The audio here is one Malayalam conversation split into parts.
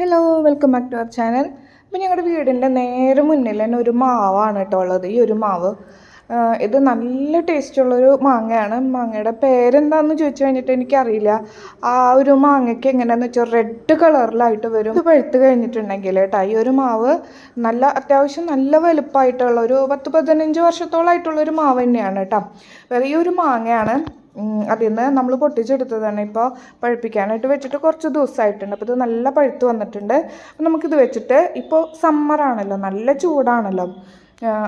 Hello welcome back to our channel അപ്പം ഞങ്ങളുടെ വീടിന്റെ നേരെ മുന്നിൽ തന്നെ ഒരു മാവാണ് കേട്ടോ ഉള്ളത്. ഈ ഒരു മാവ് ഇത് നല്ല ടേസ്റ്റുള്ളൊരു മാങ്ങയാണ്. മാങ്ങയുടെ പേരെന്താണെന്ന് ചോദിച്ചു കഴിഞ്ഞിട്ട് എനിക്കറിയില്ല. ആ ഒരു മാങ്ങയ്ക്ക് എങ്ങനെയാണെന്ന് വെച്ചാൽ റെഡ് കളറിലായിട്ട് വരും. ഇത് പഴുത്ത് കഴിഞ്ഞിട്ടുണ്ടെങ്കിൽ കേട്ടോ ഈ ഒരു മാവ് നല്ല അത്യാവശ്യം നല്ല വലുപ്പമായിട്ടുള്ള ഒരു പത്ത് പതിനഞ്ച് വർഷത്തോളമായിട്ടുള്ളൊരു മാവ് തന്നെയാണ് കേട്ടോ. ഈ ഒരു മാങ്ങയാണ് അതിൽ നിന്ന് നമ്മൾ പൊട്ടിച്ചെടുത്തതാണ്. ഇപ്പോൾ പഴുപ്പിക്കാനായിട്ട് വെച്ചിട്ട് കുറച്ച് ദിവസമായിട്ടുണ്ട് അപ്പോൾ ഇത് നല്ല പഴുത്ത് വന്നിട്ടുണ്ട്. അപ്പോൾ നമുക്കിത് വെച്ചിട്ട് ഇപ്പോൾ സമ്മറാണല്ലോ നല്ല ചൂടാണല്ലോ.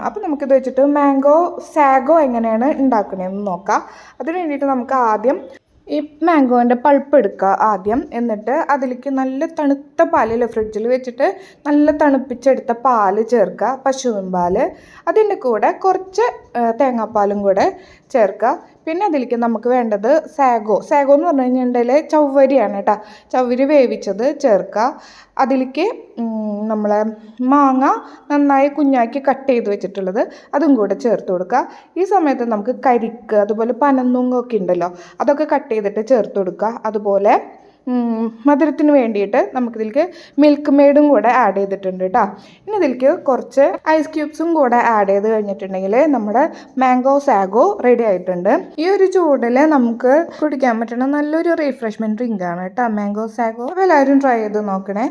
അപ്പോൾ നമുക്കിത് വെച്ചിട്ട് മാംഗോ സാഗോ എങ്ങനെയാണ് ഉണ്ടാക്കണതെന്ന് നോക്കാം. അതിന് വേണ്ടിയിട്ട് നമുക്ക് ആദ്യം ഈ മാംഗോന്റെ പൾപ്പ് എടുക്കുക ആദ്യം. എന്നിട്ട് അതിലേക്ക് നല്ല തണുത്ത പാലിൽ ഫ്രിഡ്ജിൽ വെച്ചിട്ട് നല്ല തണുപ്പിച്ചെടുത്ത പാൽ ചേർക്കുക പശുവിൻ പാൽ. അതിന്റെ കൂടെ കുറച്ച് തേങ്ങാപ്പാലും കൂടെ ചേർക്കുക. പിന്നെ അതിലേക്ക് നമുക്ക് വേണ്ടത് സാഗോ. സാഗോ എന്ന് പറഞ്ഞു കഴിഞ്ഞിട്ടുണ്ടെങ്കിൽ ചവ്വരിയാണ് കേട്ടോ. ചവ്വരി വേവിച്ചത് ചേർക്കുക. അതിലേക്ക് നമ്മളെ മാങ്ങ നന്നായി കുഞ്ഞാക്കി കട്ട് ചെയ്ത് വെച്ചിട്ടുള്ളത് അതും കൂടെ ചേർത്ത് കൊടുക്കുക. ഈ സമയത്ത് നമുക്ക് കരിക്ക് അതുപോലെ പനന്നുങ്ങൊക്കെ ഉണ്ടല്ലോ അതൊക്കെ കട്ട് ചെയ്തിട്ട് ചേർത്ത് കൊടുക്കുക. അതുപോലെ മധുരത്തിന് വേണ്ടിയിട്ട് നമുക്കിതിലേക്ക് മിൽക്ക് മെയ്ഡും കൂടെ ആഡ് ചെയ്തിട്ടുണ്ട് കേട്ടോ ഇനി ഇതിലേക്ക് കുറച്ച് ഐസ് ക്യൂബ്സും കൂടെ ആഡ് ചെയ്ത് കഴിഞ്ഞിട്ടുണ്ടെങ്കിൽ നമ്മുടെ മാംഗോ സാഗോ റെഡി ആയിട്ടുണ്ട്. ഈ ഒരു ചൂടിൽ നമുക്ക് കുടിക്കാൻ പറ്റുന്ന നല്ലൊരു റീഫ്രഷ്മെന്റ് ഡ്രിങ്ക് ആണ് കേട്ടോ മാംഗോ സാഗോ എല്ലാവരും ട്രൈ ചെയ്ത് നോക്കണേ.